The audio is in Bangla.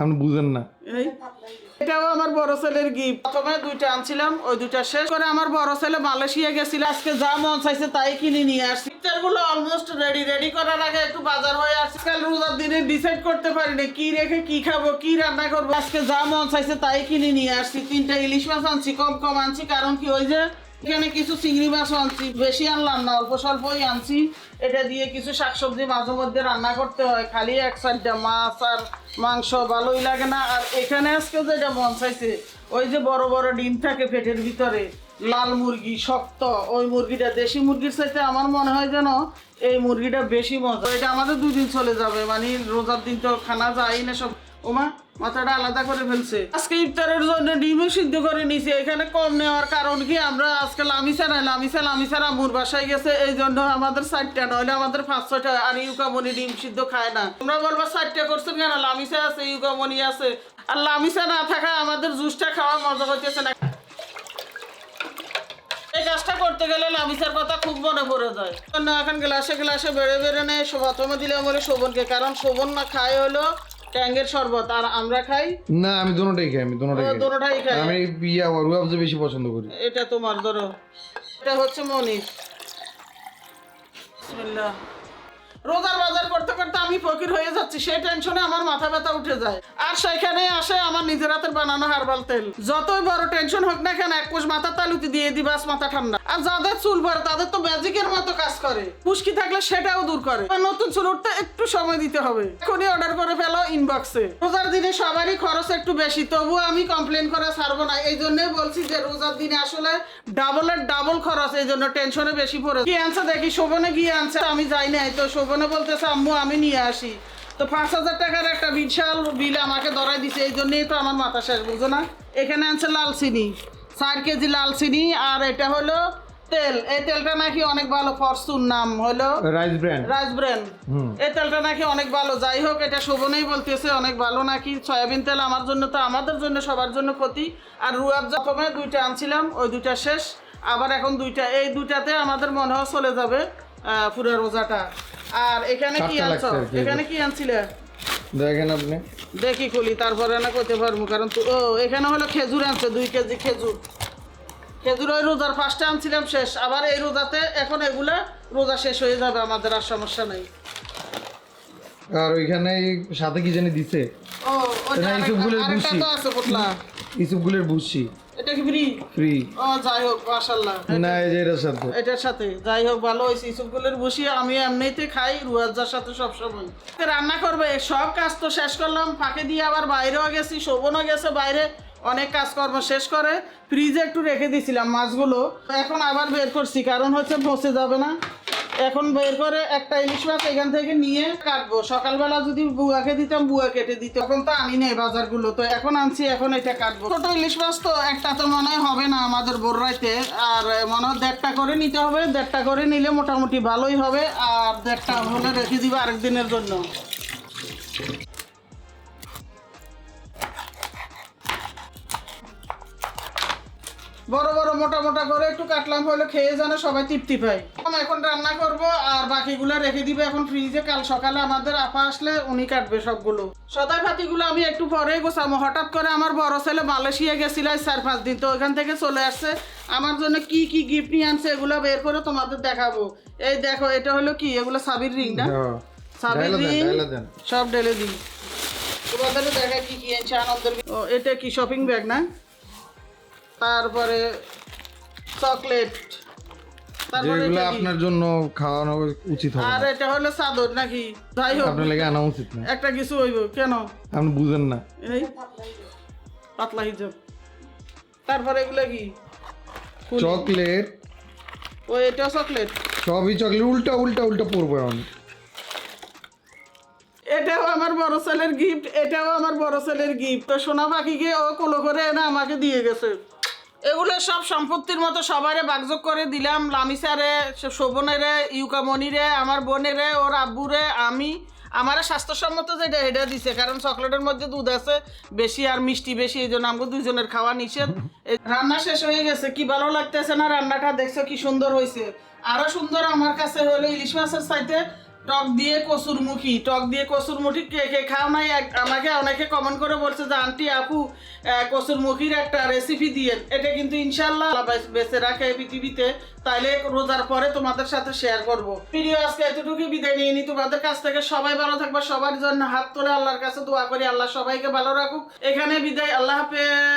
আপনি বুঝেন না। এটাও আমার বড় ছেলের গিফট প্রথমে দুইটা আনছিলাম, ওই দুইটা শেষ করে আমার বড় ছেলে মালয়েশিয়া গেছিল। আজকে যা মন চাইছে তাই কিনে নিয়ে আসছি। গুলো অলমোস্ট রেডি রেডি করার আগে একটু বাজার হয়ে আসছে। কাল রোজার দিনে ডিসাইড করতে পারি না কি রেখে কি খাব, কি রান্না করব। আজকে যা মন চাইছে তাই কিনে নিয়ে আসছি। তিনটা ইলিশ মাছ আনছি, কম কম আনছি। কারণ কি ওই যে এখানে কিছু চিংড়ি মাছও আনছি। বেশি আনলাম না, অল্প স্বল্পই আনছি। এটা দিয়ে কিছু শাকসবজি মাঝে মধ্যে রান্না করতে হয়। খালি এক সাইডটা মাছ আর মাংস ভালোই লাগে না। আর এখানে আজকে যেটা মন চাইছে, ওই যে বড় বড় ডিম থাকে পেটের ভিতরে, লাল মুরগি, শক্ত, ওই মুরগিটা, দেশি মুরগির চাইতে আমার মনে হয় যেন এই মুরগিটা বেশি মজা। এটা আমাদের দুদিন চলে যাবে মানে রোজার দিন তো খানা যায় না সব। ওমা, মাথাটা আলাদা করে ফেলছে। আজকে ইফতারের জন্য ডিমও সিদ্ধ করে নিছি এখানে কম নেওয়ার কারণ কি? আমরা আজকে লামিসা নাই লামিসা লামিসার আমুর বাসায় গেছে, এই জন্য আমাদের চারটা, নইলে আমাদের পাঁচ, ছয়টা, আর ইউকামনি ডিম সিদ্ধ খায় না। তোমরা বলবা চারটা করছেন কেন? লামিসা আছে, ইউকামনি আছে। আর লামিসা না থাকা আমাদের জুসটা খাওয়া মজা হইতেছে না। এই কাজটা করতে গেলে লামিসার কথা খুব মনে পড়ে যায়। এখন গ্লাসে গ্লাসে বেড়ে বেড়ে নেয় প্রথমে দিলাম হলো শোভনকে, কারণ শোভন না খায় হলো ট্যাঙ্গের শরবত আর আমরা খাই? না আমি দুটোটাই খাই আমি দুটোটাই ও, খাই। দুটোটাই খাই। আমি ইয়া রুয়াবজা বেশি পছন্দ করি। এটা তোমার ধরো। এটা হচ্ছে মনির। বিসমিল্লাহ। রোজার বাজার করতে করতে আমি ফকির হয়ে যাচ্ছি, সেই টেনশনে আমার মাথা ব্যথা উঠে যায়। আর সেখানে আসে আমার নিজের হাতের বানানো হারবাল তেল। যতই বড় টেনশন হোক না কেন, এক কোষ মাথা তালুতে দিয়ে দিবাস মাথা ঠান্ডা। আর যাদের চুল পরে তাদের তো ম্যাজিকের মতো কাজ করে। খুশকি থাকলে সেটাও দূর করে। নতুন চুল উঠতে একটু সময় দিতে হবে। এখনই অর্ডার করে ফেলো ইনবক্সে রোজার দিনে সবারই খরচ একটু বেশি তবুও আমি কমপ্লেন করে ছাড়বো না। এই জন্যই বলছি যে রোজার দিনে আসলে ডাবলের ডাবল খরচ, এই জন্য টেনশনে বেশি পড়ে। কি আনছে দেখি, শোভনে গিয়ে আনছে, আমি যাই নাই তো শোভনে বলতেছে আম্মু আমি নিয়ে আসি। তো পাঁচ হাজার টাকার একটা বিশাল বিল আমাকে ধরাই দিছে এই জন্যই তো আমার মাথা শেষ বুঝো না? এখানে আনছে লাল চিনি চার কেজি লাল চিনি আর এটা হলো তেল। এই তেলটা নাকি অনেক ভালো ফরচুন নাম হলো রাইস ব্র্যান্ড। রাজ ব্র্যান্ড। এই তেলটা নাকি অনেক ভালো যাই হোক এটা শোভনেই বলতেছে অনেক ভালো নাকি? সয়াবিন তেল আমার জন্য তো আমাদের জন্য সবার জন্য ক্ষতি। আর রুয়াব প্রথমে দুইটা আনছিলাম ওই দুইটা শেষ। আবার এখন দুইটা এই দুইটাতে আমাদের মনে হয় চলে যাবে পুরো রোজাটা। আর এখানে কি আনছো। এখানে কি আনছিলে? দেখেন আপনি। দেখি খুলি তারপরে না করতে পারব কারণ ও এখানে হলো খেজুর আনছে দুই কেজি খেজুর। খেজুর ওই রোজার ফার্স্টে আনছিলাম শেষ আবার এই রোজাতে এখন এগুলা রোজা শেষ হয়ে যাবে আমাদের আর সমস্যা নেই। আর ওইখানে সাথে কি জানি দিছে? ও ওটা আছে ভুসি। এটা কি ফ্রি ফ্রি ও যাই হোক মাশাআল্লাহ। না এই যে এটার সাথে। এটার সাথে। যাই হোক ভালো হইছে ইসবগুলের আমি এমনিতে খাই রুয়াজার সাথে সবসময়। রান্না করবে। সব কাজ তো শেষ করলাম। ফাঁকে দিয়ে আবার বাইরেও গেছি শোভনও গেছে বাইরে। অনেক কাজকর্ম শেষ করে। ফ্রিজে একটু রেখে দিয়েছিলাম মাছগুলো। এখন আবার বের করছি কারণ হচ্ছে পচে যাবে না। এখন বের করে একটা ইলিশ মাছ এখান থেকে নিয়ে কাটবো। সকালবেলা যদি বুয়াকে দিতাম, বুয়া কেটে দিত। তখন তো আনি নেই বাজারগুলো, তো এখন আনছি, এখন এটা কাটবো। ছোট ইলিশ মাছ তো একটা তো মনে হবে না আমাদের বোররাইতে আর মনে হয় দেড়টা করে নিতে হবে, দেড়টা করে নিলে মোটামুটি ভালোই হবে। আর দেড়টা হলে রেখে দিবে আরেক দিনের জন্য। বড় বড় মোটা মোটা করে একটু কাটলাম, হলে খেয়ে যেন সবাই তৃপ্তি পায়। এখন রান্না করব আর বাকিগুলো রেখে দিবে এখন ফ্রিজে। কাল সকালে আমাদের আপা আসলে উনি কাটবে সবগুলো। সদাই ফাতিগুলো আমি একটু পরে গোছাবো। হঠাৎ করে আমার বড় ছেলে মালয়েশিয়া গেছিল চার পাঁচ দিন। তো ওইখান থেকে চলে আসছে। আমার জন্য কি কি গিফট নিয়ে আনছে এগুলো বের করে তোমাদের দেখাবো। এই দেখো এটা হলো কি? এগুলো সাবির রিং না? হ্যাঁ। সাবির রিং সব ঢেলে দিই। তোমাদের দেখা কি কি এনেছে আনন্দের ও এটা কি শপিং ব্যাগ না? তারপরে চকলেট যেগুলো আপনার জন্য খাওয়ানো উচিত হবে আর এটা হলো চাদর নাকি? যাই হোক। আপনার লেগে আনা উচিত না। একটা কিছু হইব কেন? আপনি বুঝেন না। এই পাতলা হিজাব। তারপরে এগুলো কি? চকলেট। ও এটা চকলেট? সবই চকলেট উল্টা উল্টা উল্টা পড়ব আমি এটাও আমার বড় ছেলের গিফট এটাও আমার বড় ছেলের গিফট তো সোনা পাখিকে ও কোলো করে এনে আমাকে দিয়ে গেছে। এগুলো সব সম্পত্তির মতো সবারে বাগযোগ করে দিলাম। লামিসারে শোভনেরে ইউকামনিরে আমার বোনেরে, ওর আব্বুরে, আমি। আমার স্বাস্থ্যসম্মত যেটা এটা দিছে, কারণ চকলেটের মধ্যে দুধ আছে, বেশি আর মিষ্টি বেশি, এই জন্য আমাকে দুইজনের খাওয়া নিষেধ। রান্না শেষ হয়ে গেছে, কি ভালো লাগতেছে না? রান্নাটা দেখছ কি সুন্দর হয়েছে আরও সুন্দর আমার কাছে হলো ইলিশ মাছের চাইতে। টক দিয়ে কসুরমুখী টক দিয়ে কসুরমুখী কে কে খাও নাই আমাকে অনেকে কমেন্ট করে বলছে যে, আন্টি আপু কসুরমুখীর একটা রেসিপি দিয়ে এটা কিন্তু ইনশাল্লাহ বেঁচে রাখে পৃথিবীতে। তাইলে রোজার পরে তোমাদের সাথে শেয়ার করব। ভিডিও আজকে এতটুকু বিদায় নিয়ে নি তোমাদের কাছ থেকে সবাই ভালো থাকবে, সবার জন্য হাত তোলে আল্লাহর কাছে দোয়া করি। আল্লাহ সবাইকে ভালো রাখুক। এখানে বিদায়। আল্লাহ হাফেজ।